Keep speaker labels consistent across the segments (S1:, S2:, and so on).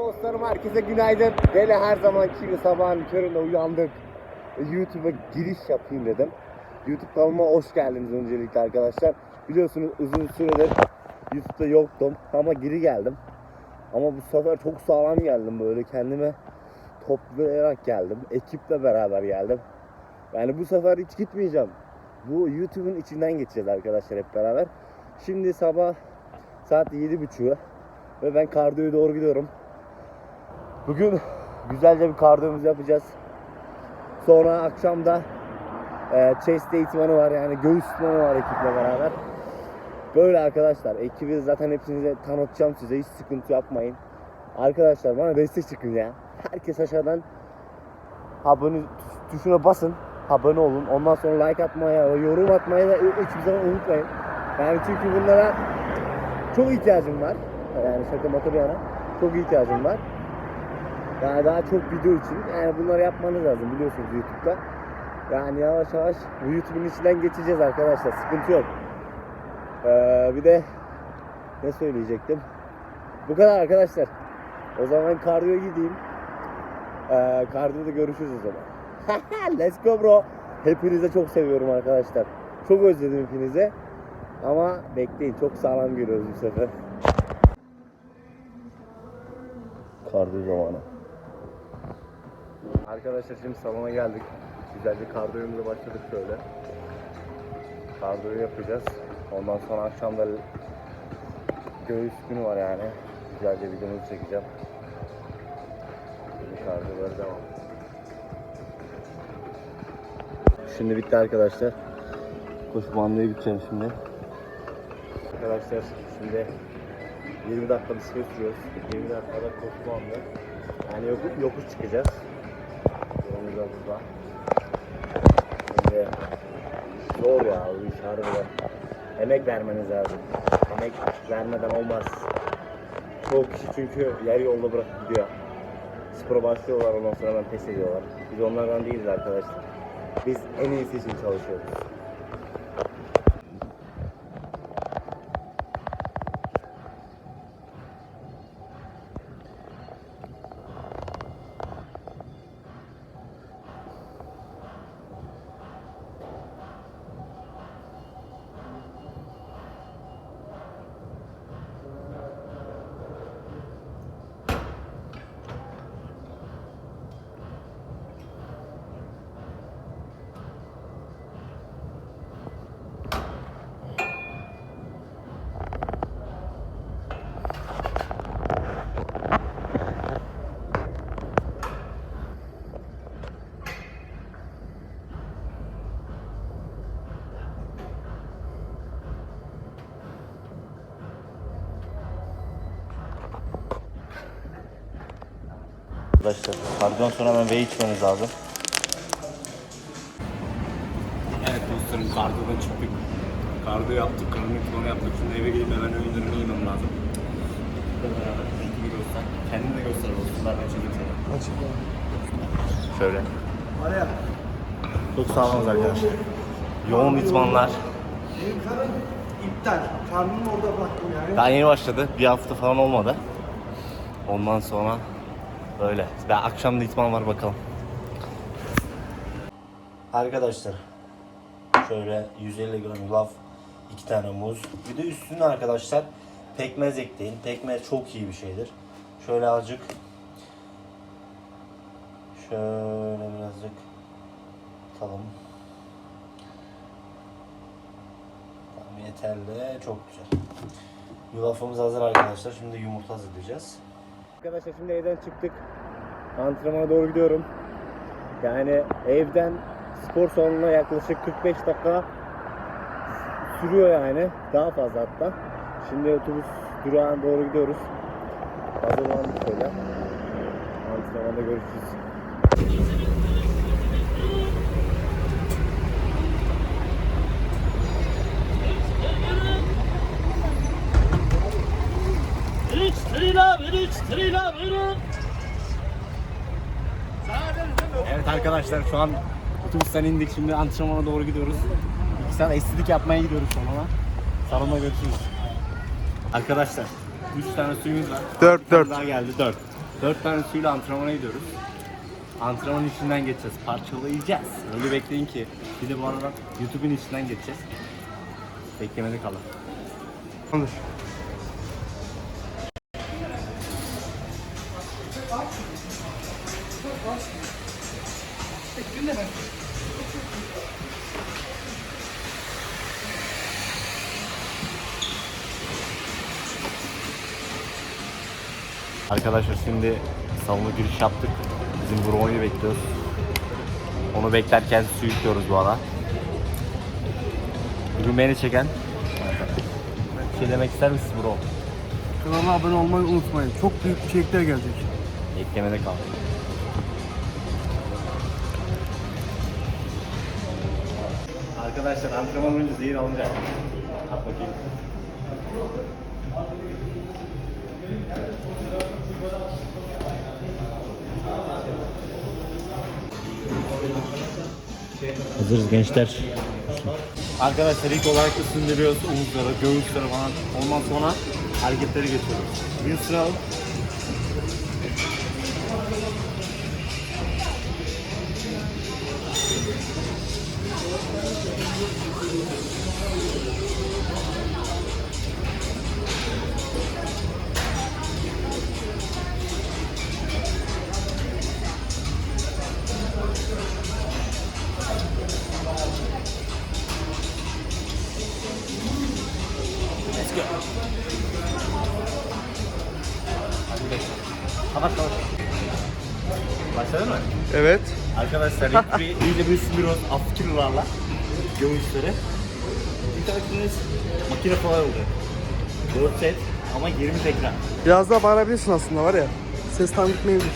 S1: Dostlarım herkese günaydın. Böyle her zamanki gibi sabahın köründe uyandık. YouTube'a giriş yapayım dedim. YouTube kanalıma hoş geldiniz öncelikle arkadaşlar. Biliyorsunuz uzun süredir YouTube'da yoktum ama geri geldim. Ama bu sefer çok sağlam geldim böyle kendime toplayarak geldim. Ekiple beraber geldim. Yani bu sefer hiç gitmeyeceğim. Bu YouTube'un içinden geçeceğiz arkadaşlar hep beraber. Şimdi sabah saat 7.30 ve ben kardiyoya doğru gidiyorum. Bugün güzelce bir kardiyomuzu yapacağız. Sonra akşam da e, chest eğitmeni var yani göğüs idmanı var ekiple beraber. Böyle arkadaşlar ekibi zaten hepinize tanıtacağım size hiç sıkıntı yapmayın. Arkadaşlar bana destek çıkın ya. Herkes aşağıdan abone tuş- tuşuna basın. Abone olun. Ondan sonra like atmaya, yorum atmayı da hiçbir zaman unutmayın. Yani çünkü bunlara çok ihtiyacım var. Yani şaka maka bir yana. Çok ihtiyacım var. Yani daha çok video için. Yani bunları yapmanız lazım biliyorsunuz YouTube'da. Yani yavaş yavaş bu YouTube'un içinden geçeceğiz arkadaşlar. Sıkıntı yok. Ee, bir de ne söyleyecektim? Bu kadar arkadaşlar. O zaman kardiyo gideyim. Ee, kardiyoda görüşürüz o zaman. Let's go bro. Hepinize çok seviyorum arkadaşlar. Çok özledim hepinize. Ama bekleyin çok sağlam geliyoruz bu sefer. Kardiyo zamanı. Arkadaşlar şimdi salona geldik. Güzelce kardiyomuza başladık şöyle. Kardiyo yapacağız. Ondan sonra akşam da göğüs günü var yani. Güzelce videomuzu çekeceğim. Şimdi kardiyolara devam. Şimdi bitti arkadaşlar. Koşu bandıya gideceğim şimdi. Arkadaşlar şimdi 20 dakika bisiklet sürüyoruz. 20 dakikada koşu bandı. Yani yokuş çıkacağız. Yolumuz da burada. Şimdi zor ya bu iş harbiden. Emek vermeniz lazım. Emek vermeden olmaz. Çoğu kişi çünkü yer yolda bırakıp gidiyor. Spora başlıyorlar ondan sonra hemen pes ediyorlar. Biz onlardan değiliz arkadaşlar. Biz en iyisi için çalışıyoruz. Arkadaşlar kardon sonra hemen V içmeniz lazım.
S2: Evet dostlarım kardiyodan çıktık. Kardiyo yaptık, kronik idmanı yaptık. Şimdi eve gidip hemen öğünlerimi yemem lazım. Kendini de göster dostlar ben çekeyim seni.
S1: Şöyle. Çok sağ olun arkadaşlar. Yoğun idmanlar.
S3: Benim karın iptal. Karnımı orada bıraktım yani.
S1: Daha yeni başladı. Bir hafta falan olmadı. Ondan sonra böyle. Daha akşam da itman var bakalım. Arkadaşlar şöyle 150 gram yulaf, 2 tane muz. Bir de üstüne arkadaşlar pekmez ekleyin. Pekmez çok iyi bir şeydir. Şöyle azıcık şöyle birazcık atalım. Tamam yeterli. Çok güzel. Yulafımız hazır arkadaşlar. Şimdi yumurta hazırlayacağız. Arkadaşlar şimdi evden çıktık. Antrenmana doğru gidiyorum. Yani evden spor salonuna yaklaşık 45 dakika sürüyor yani. Daha fazla hatta. Şimdi otobüs durağına doğru gidiyoruz. Hazırlandık böyle. Antrenmanda görüşürüz.
S2: Evet arkadaşlar şu an otobüsten indik. Şimdi antrenmana doğru gidiyoruz. İki saat estetik yapmaya gidiyoruz salona. Salonda görüşürüz. Arkadaşlar 3 tane suyumuz var.
S3: Dört,
S2: Bir tane
S3: dört.
S2: Daha geldi 4.
S1: Dört tane suyla antrenmana gidiyoruz. Antrenmanın içinden geçeceğiz. Parçalayacağız. Öyle bekleyin ki. Bir de bu arada YouTube'un içinden geçeceğiz. Beklemede kalın. Arkadaşlar şimdi salona giriş yaptık. Bizim Bro'yu bekliyoruz. Onu beklerken su yüklüyoruz bu ara. Bugün beni çeken bir şey demek ister misin bro?
S3: Kanala abone olmayı unutmayın. Çok büyük içerikler gelecek.
S1: Beklemede kal. Arkadaşlar antrenman önce zehir alınacak. At bakayım. Hazırız gençler. Arkadaşlar ilk olarak ısındırıyoruz omuzları, göğüsleri falan. Ondan sonra hareketleri geçiyoruz. Bir ısıralım. Let's
S3: Evet.
S1: Arkadaşlar ilk bir, iyice bir ısındırıyoruz af kilolarla göğüsleri. Bir tanesiniz makine kolay oldu. 4 set ama 20 tekrar.
S3: Biraz daha bağırabilirsin aslında var ya. Ses tam gitmeyebilir.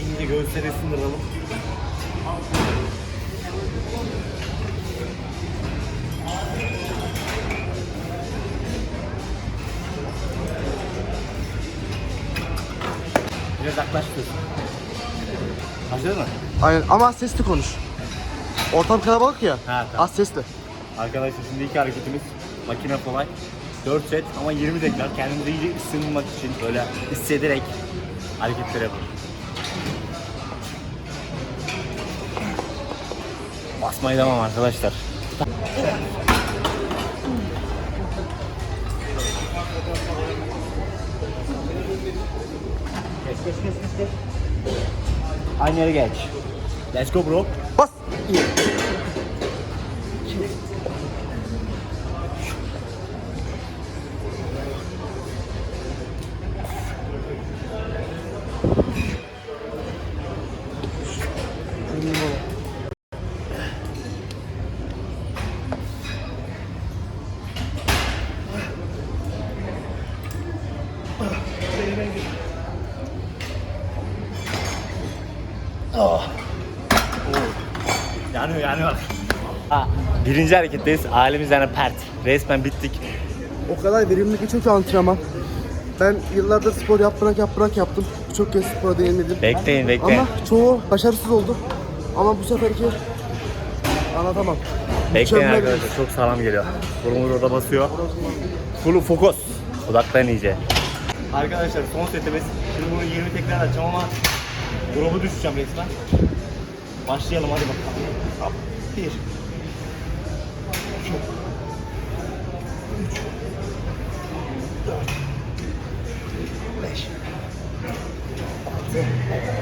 S1: İyice göğüsleri ısındıralım. Biraz yaklaştırıyorsun. Başladın mı?
S3: Aynen ama sesli konuş. Ortam kalabalık ya.
S1: Ha, tamam.
S3: Az sesli.
S1: Arkadaşlar şimdi ilk hareketimiz makine kolay. 4 set ama 20 tekrar kendimizi iyice ısınmak için böyle hissederek hareketler yapalım. Basmaya devam arkadaşlar. Geç geç geç geç geç. Aynı yere geç. Let's go bro.
S3: Bas.
S1: Yanıyor Birinci hareketteyiz. Ailemiz yani pert. Resmen bittik.
S3: O kadar verimli ki çünkü antrenman. Ben yıllardır spor yaptırak yaptırak yaptım. Birçok kez spora değinmedim.
S1: Bekleyin bekleyin.
S3: Ama çoğu başarısız oldu. Ama bu seferki anlatamam.
S1: Bekleyin
S3: Mükemmel.
S1: arkadaşlar çok sağlam geliyor. Burumuz orada basıyor. Full fokus. Odaklan iyice. Arkadaşlar son setimiz. Şimdi bunu 20 tekrar atacağım ama grubu düşeceğim resmen. Başlayalım hadi bakalım. 1 আছে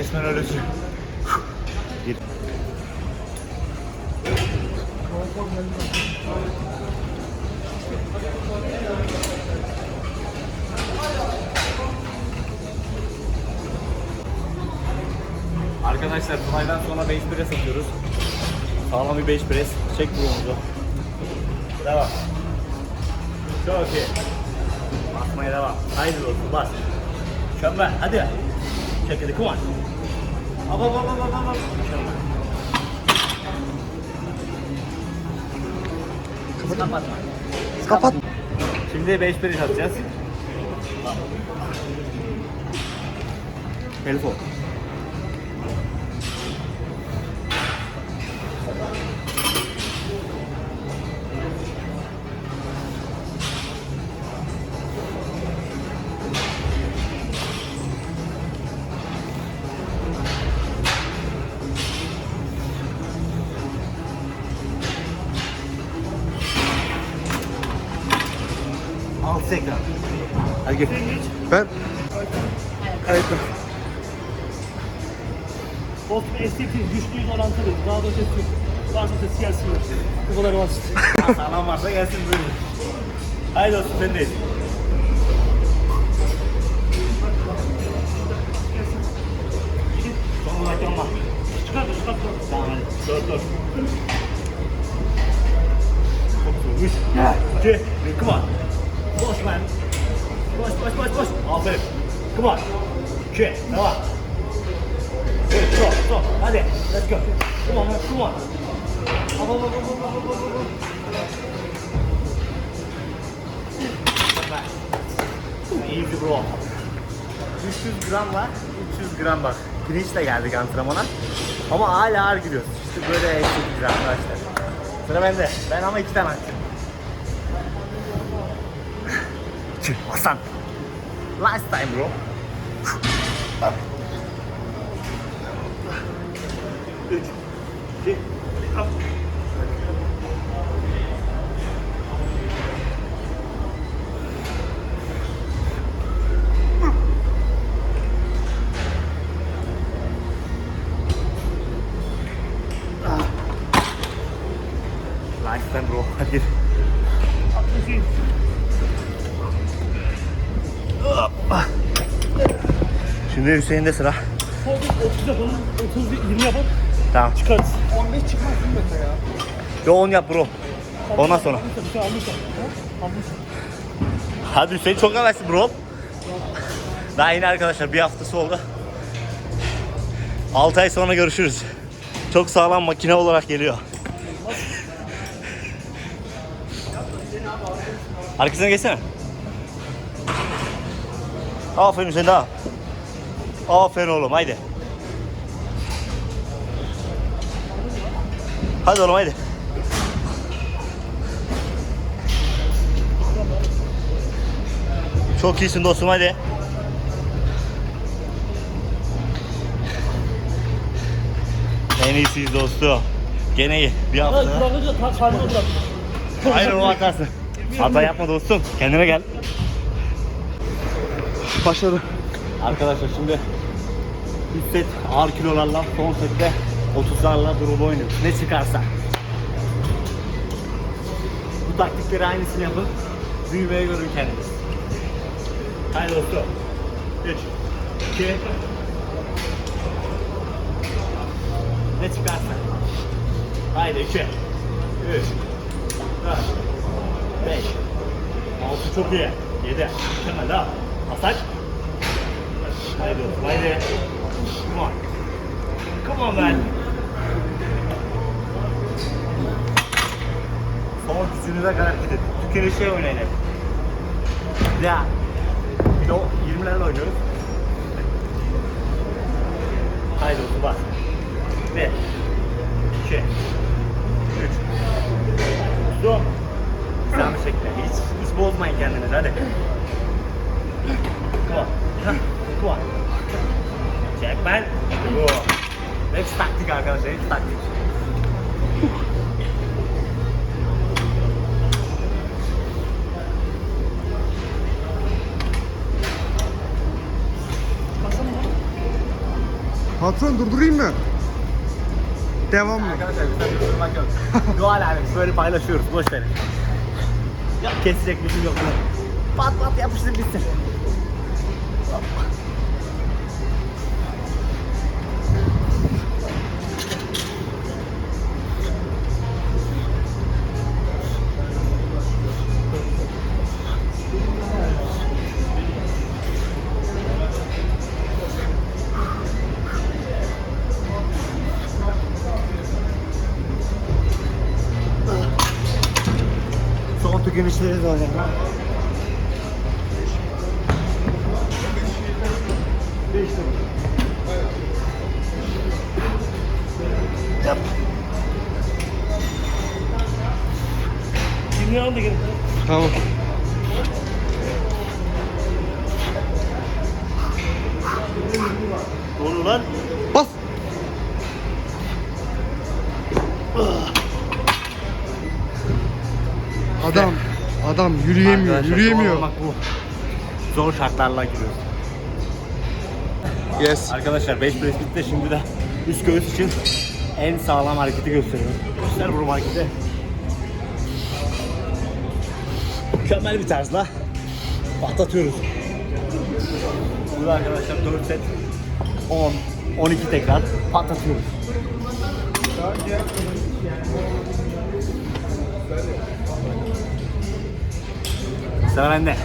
S1: Resmen öyle sür. Gir. Arkadaşlar Tunay'dan sonra base press atıyoruz. Sağlam bir bench press. Çek burumuzu. Devam. Çok iyi. Basmaya devam. Haydi dostum bas. Mükemmel. Hadi. Çek hadi. Come on. Hop hop hop hop hop hop. Mükemmel. Kapatma.
S3: Kapat.
S1: Şimdi 5 1 atacağız. Telefon.
S4: Dostum estetik güçlüyüz orantılı. Daha da ötesi yok. Varsa ötesi gelsin. Bu kadar basit.
S1: Sağlam varsa gelsin böyle. Haydi olsun sendeyiz. Son olarak yapma.
S4: Çıkar da çıkar.
S1: Tamam hadi. Dur dur. Soğumuş. İki, bir, come on. Boş man. Boş boş boş boş. Aferin. Come on. İki, devam. Stop. Hadi, let's go. Come on, come on. Hop, hop, hop, hop, hop, hop, hop. Easy bro. 300 gram var, 300 gram bak. Pirinçle geldik antrenmana. Ama hala ağır gidiyoruz. İşte böyle estetik arkadaşlar. Sıra bende. Ben ama iki tane attım. Hasan. Last time bro. Üç, iki, hop. Last time bro. Hadi. Şimdi Hüseyin'de sıra.
S4: Sol bir 30 yapalım. 30 bir 20 yapalım.
S1: Tamam.
S4: Çıkarız.
S3: 15 çıkmaz mi Mete ya?
S1: Yo 10 yap bro. Ondan sonra.
S4: Bir.
S1: Hadi Hüseyin çok yavaşsın bro. Daha yeni arkadaşlar bir haftası oldu. 6 ay sonra görüşürüz. Çok sağlam makine olarak geliyor. Arkasına geçsene. Aferin Hüseyin daha. Aferin oğlum haydi. Hadi oğlum haydi. Çok iyisin dostum hadi. En iyisiyiz dostum. Gene iyi. Bir hafta.
S4: bırakınca ta kalbine bırak.
S1: Hayır o hatası. Hata yapma dostum. Kendine gel.
S3: Başladı.
S1: Arkadaşlar şimdi üst set ağır kilolarla son sette 30'larla drop oynuyoruz. Ne çıkarsa. Bu taktikleri aynısını yapın. Büyümeye görün kendiniz. Haydi dostum. 3 2 Ne çıkarsa. Haydi 2 3 4 5 6 çok iyi. 7 Mükemmel daha. Masak. Haydi haydi. Come on. Come on man. Son gücünüze kadar gidin. Tükenişe oynayın hep. Ya. Kilo 20'lerle oynuyoruz. Haydi dostum bak. 1 2 3 Dostum. Güzel bir şekilde. Hiç, hiç bozmayın kendinizi hadi. Come on. Come on. Çek ben. Bu. Hepsi taktik arkadaşlar. Hepsi taktik.
S3: Patron durdurayım mı? Devam mı?
S1: Yok. Doğal abi böyle paylaşıyoruz. Boş verin. Ya kesecek bir şey yok. Pat pat yapıştır bitsin. Orta genişleri de oynayalım.
S4: Kimliği al da.
S3: Tamam.
S1: Oluyor lan?
S3: Adam yürüyemiyor,
S1: Arkadaşlar,
S3: yürüyemiyor.
S1: olmak bu. Zor şartlarla giriyoruz.
S3: Yes.
S1: Arkadaşlar 5 press bitti şimdi de üst göğüs için en sağlam hareketi gösteriyorum. Göster bu hareketi. Mükemmel bir tarzla patlatıyoruz. Burada arkadaşlar 4 set 10 12 tekrar patlatıyoruz. Sıra bende.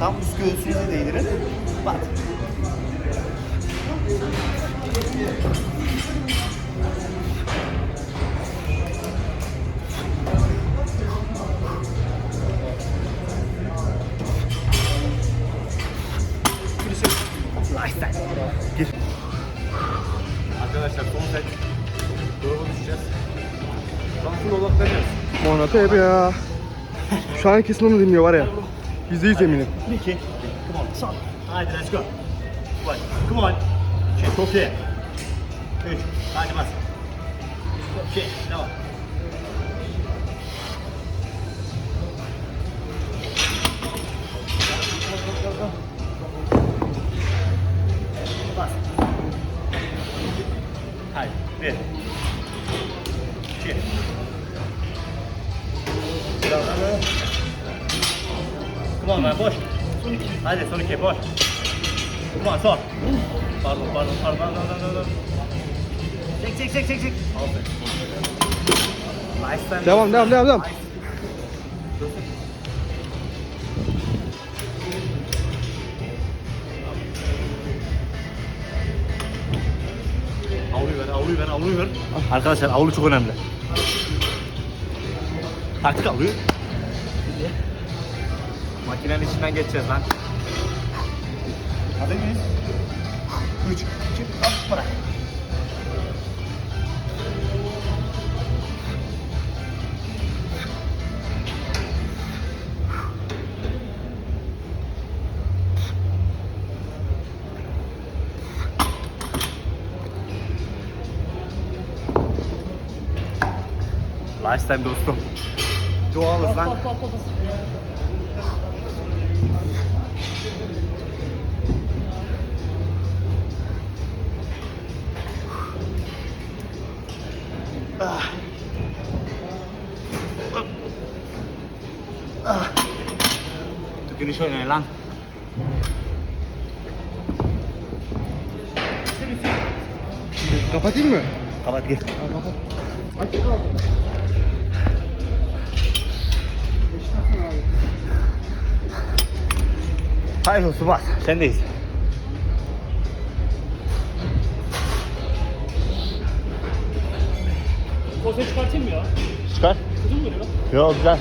S1: Tam üst göğsünüze değdirin. Bak.
S3: Monate hep ya. Şu an kesin onu dinliyor var ya. Yüzde yüz eminim.
S1: Bir, iki. Come on. Son. Haydi let's go. One. Come on. Şey, çok iyi. Üç. Hadi bas. İki. Devam. Man, boş. Hadi son iki, boş. On, son. Pardon, pardon, pardon, pardon, pardon. Çek, çek, çek, çek, çek. Aferin. Nice.
S3: Devam, devam, devam, devam.
S1: Avluyu ver, avluyu ver, avluyu ver. Arkadaşlar avlu çok önemli. Taktik avluyu. Makinenin içinden geçeceğiz lan. Hazır mıyız? 3, 2, hop bırak. Lifestyle dostum. Doğalız lan. Oynayın lan.
S3: Kapatayım mı?
S1: Kapat gir. Hayır olsun bas. Sendeyiz.
S4: Korseyi çıkartayım mı ya?
S1: Çıkar.
S4: Kötü mü böyle?
S1: Yok güzel.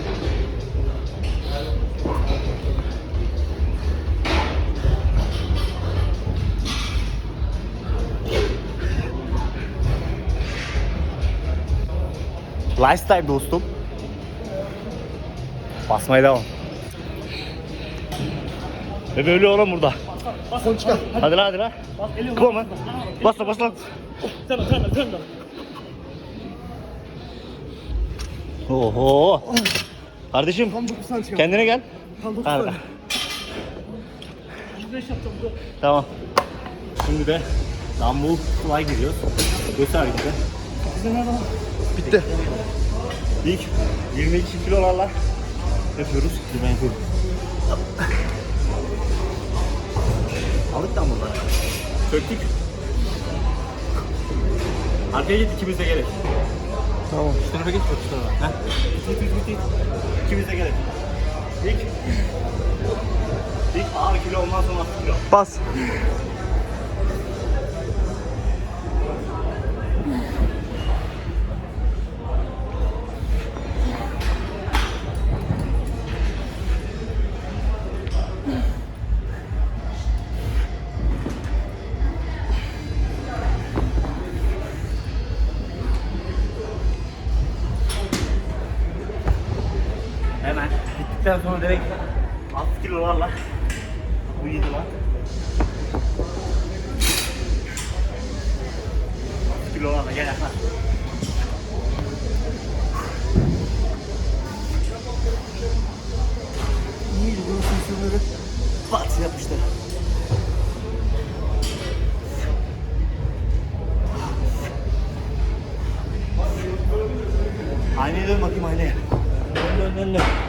S1: Lifestyle dostum. Basmaya devam. Ve böyle oğlum burada.
S4: Bas. çıkar. Hadi.
S1: Hadi lan hadi lan. On man. Bas lan bas lan.
S4: Sen de sen.
S1: Oho. Kardeşim
S3: Tam 9 tane çıkar.
S1: kendine gel.
S3: Tam 9
S1: Hadi.
S3: tane.
S4: 105 yapacağım. dur.
S1: Tamam. Şimdi de dumbbell fly giriyoruz. Göster hareketi.
S4: Bize nerede lan?
S3: Bitti.
S1: İlk 22 kilolarla yapıyoruz. Ben yapıyorum. Aldık dumbbellları. Söktük. Arkaya git ikimiz de gerek.
S3: Tamam.
S1: Şu tarafa git, şu tarafa. Heh. Git, git, git, git. İkimiz de gerek. İlk. İlk ağır kilo ondan sonra kilo.
S3: Bas.
S1: Bittikten sonra direkt 6 kilolarla bu 7 lan. 6 kilolarla gel yakar.
S3: İyi gidiyor sesleri.
S1: Bat yapıştır. Aynaya dön bakayım aynaya. Dön dön dön dön.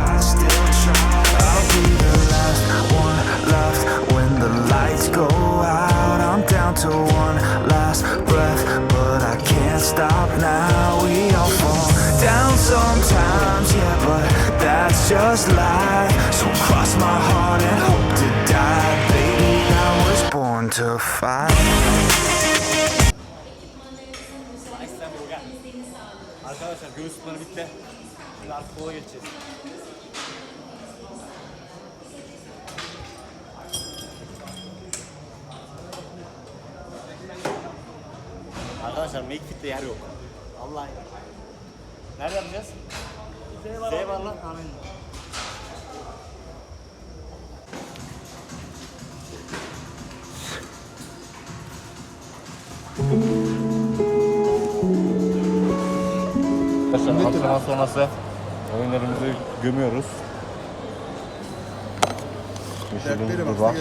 S5: just life. So cross my heart and hope to die, baby. I was born to fight.
S1: Arkadaşlar göğüs tutmaları bitti. Şimdi arka kola geçeceğiz. Arkadaşlar make fit'te yer yok. Vallahi. Nerede yapacağız? Z var lan. Amin. Antrenman sonrası oyunlarımızı gömüyoruz.
S3: Dertleri
S1: burada.